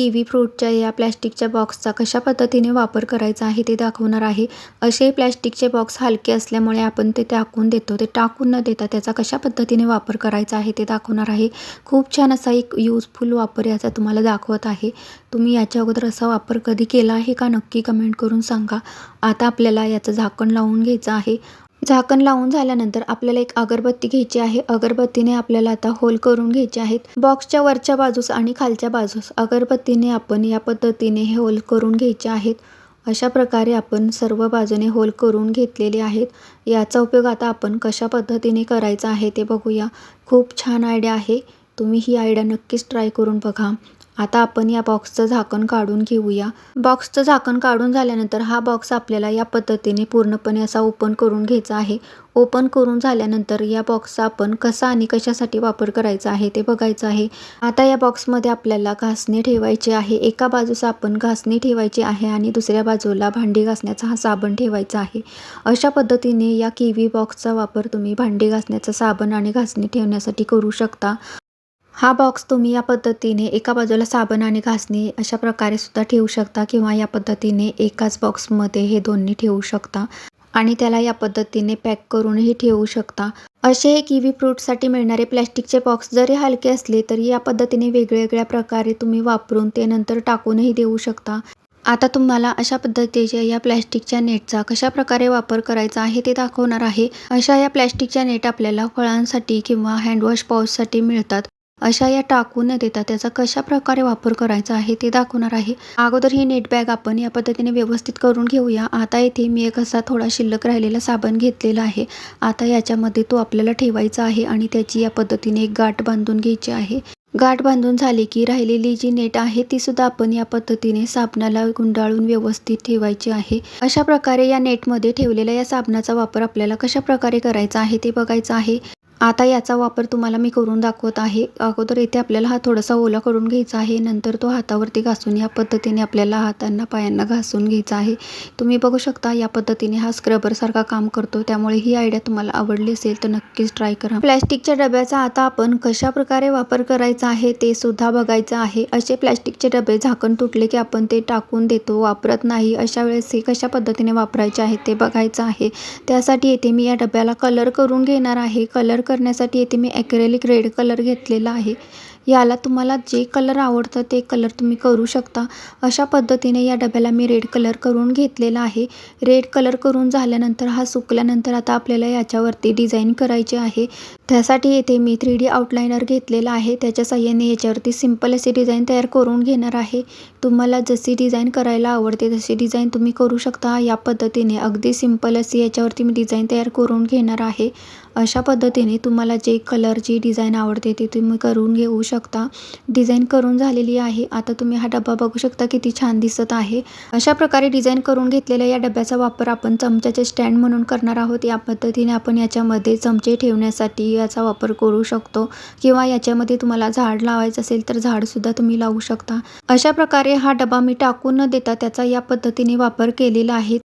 Kiwi फ्रूटच्या या प्लॅस्टिकच्या बॉक्सचा कशा पद्धतीने वापर करायचा आहे ते दाखवणार आहे. असे प्लॅस्टिकचे बॉक्स हलके असल्यामुळे आपण ते टाकून देतो. ते टाकून न देता त्याचा कशा पद्धतीने वापर करायचा आहे ते दाखवणार आहे. खूप छान असा एक यूजफुल वापर याचा तुम्हाला दाखवत आहे. तुम्ही याच्या अगोदर असा वापर कधी केला आहे का? नक्की कमेंट करून सांगा. आता आपल्याला याचं झाकण लावून घ्यायचं आहे. झाकण लावून झाल्यानंतर आपल्याला एक अगरबत्ती घ्यायची आहे. अगरबत्तीने आपल्याला आता होल करून घ्यायचे आहेत. बॉक्सच्या वरच्या बाजूस आणि खालच्या बाजूस अगरबत्तीने आपण या पद्धतीने हे होल करून घ्यायचे आहेत. अशा प्रकारे आपण सर्व बाजूने होल करून घेतलेले आहेत. याचा उपयोग आता आपण कशा पद्धतीने करायचा आहे ते बघूया. खूप छान आयडिया आहे. तुम्ही ही आयडिया नक्कीच ट्राय करून बघा. आता आपण या बॉक्सचं झाकण काढून घेऊया. बॉक्सचं झाकण काढून झाल्यानंतर हा बॉक्स आपल्याला या पद्धतीने पूर्णपणे असा ओपन करून घ्यायचा आहे. ओपन करून झाल्यानंतर या बॉक्सचा आपण कसा आणि कशासाठी वापर करायचा आहे ते बघायचं आहे. आता या बॉक्समध्ये आपल्याला घासणी ठेवायची आहे. एका बाजूस आपण घासणी ठेवायची आहे आणि दुसऱ्या बाजूला भांडी घासण्याचा हा साबण ठेवायचा आहे. अशा पद्धतीने या किवी बॉक्सचा वापर तुम्ही भांडी घासण्याचा साबण आणि घासणी ठेवण्यासाठी करू शकता. हा बॉक्स तुम्ही या पद्धतीने एका बाजूला साबण आणि घासणी अशा प्रकारे सुद्धा ठेवू शकता किंवा या पद्धतीने एकाच बॉक्समध्ये हे दोन्ही ठेवू शकता. आणि त्याला या पद्धतीने पॅक करूनही ठेवू शकता. असे हे किवी फ्रूटसाठी मिळणारे प्लॅस्टिकचे बॉक्स जरी हलके असले तरी या पद्धतीने वेगवेगळ्या प्रकारे तुम्ही वापरून ते नंतर टाकूनही देऊ शकता. आता तुम्हाला अशा पद्धतीच्या या प्लॅस्टिकच्या नेटचा कशा प्रकारे वापर करायचा आहे ते दाखवणार आहे. अशा या प्लॅस्टिकच्या नेट आपल्याला फळांसाठी किंवा हँडवॉश पाऊससाठी मिळतात. अशा या टाकू न देता त्याचा कशा प्रकारे वापर करायचा आहे ते दाखवणार आहे. अगोदर ही नेट बॅग आपण या पद्धतीने व्यवस्थित करून घेऊया. आता येथे मी एक असा थोडा शिल्लक राहिलेला साबण घेतलेला आहे. आता याच्यामध्ये तो आपल्याला ठेवायचा आहे आणि त्याची या पद्धतीने एक गाठ बांधून घ्यायची आहे. गाठ बांधून झाली की राहिलेली जी नेट आहे ती सुद्धा आपण या पद्धतीने साबणाला गुंडाळून व्यवस्थित ठेवायची आहे. अशा प्रकारे या नेटमध्ये ठेवलेल्या या साबणाचा वापर आपल्याला कशा प्रकारे करायचा आहे ते बघायचं आहे. आता याचा वापर तुम्हाला मी करून दाखवत आहे. अगोदर इथे आपल्याला हा थोडासा ओला करून घ्यायचा आहे. नंतर तो हातावरती घासून या पद्धतीने आपल्याला हातांना पायांना घासून घ्यायचा आहे. तुम्ही बघू शकता या पद्धतीने हा स्क्रबरसारखा काम करतो. त्यामुळे ही आयडिया तुम्हाला आवडली असेल तर नक्कीच ट्राय करा. प्लॅस्टिकच्या डब्याचा आता आपण कशा प्रकारे वापर करायचा आहे ते सुद्धा बघायचं आहे. असे प्लॅस्टिकचे डबे झाकण तुटले की आपण ते टाकून देतो वापरत नाही. अशा वेळेस हे कशा पद्धतीने वापरायचे आहे ते बघायचं आहे. त्यासाठी येथे मी या डब्याला कलर करून घेणार आहे. कलर करण्यासाठी येथे मी ॲक्रेलिक रेड कलर घेतलेला आहे. याला तुम्हाला जे कलर आवडतं ते कलर तुम्ही करू शकता. अशा पद्धतीने या डब्याला मी रेड कलर करून घेतलेला आहे. रेड कलर करून झाल्यानंतर हा सुकल्यानंतर आता आपल्याला याच्यावरती डिझाईन करायची आहे. त्यासाठी येथे मी थ्री डी आउटलाईनर घेतलेला आहे. त्याच्या साह्याने याच्यावरती सिंपल अशी डिझाईन तयार करून घेणार आहे. तुम्हाला जशी डिझाईन करायला आवडते तशी डिझाईन तुम्ही करू शकता. या पद्धतीने अगदी सिंपल अशी याच्यावरती मी डिझाईन तयार करून घेणार आहे. अशा पद्धतीने तुम्हाला जे कलरची डिझाईन आवडते ती तुम्ही करून घेऊ शकता. डिझाईन करून झालेली आहे. आता तुम्ही हा डबा बघू शकता किती छान दिसत आहे. अशा प्रकारे डिझाईन करून घेतलेल्या या डब्याचा वापर आपण चमच्याचे स्टँड म्हणून करणार आहोत. या पद्धतीने आपण याच्यामध्ये चमचे ठेवण्यासाठी याचा वापर करू शकतो किंवा याच्यामध्ये तुम्हाला झाड लावायचं असेल तर झाडसुद्धा तुम्ही लावू शकता. अशा प्रकारे हा डबा मी टाकून न देता त्याचा या पद्धतीने वापर केलेला आहे.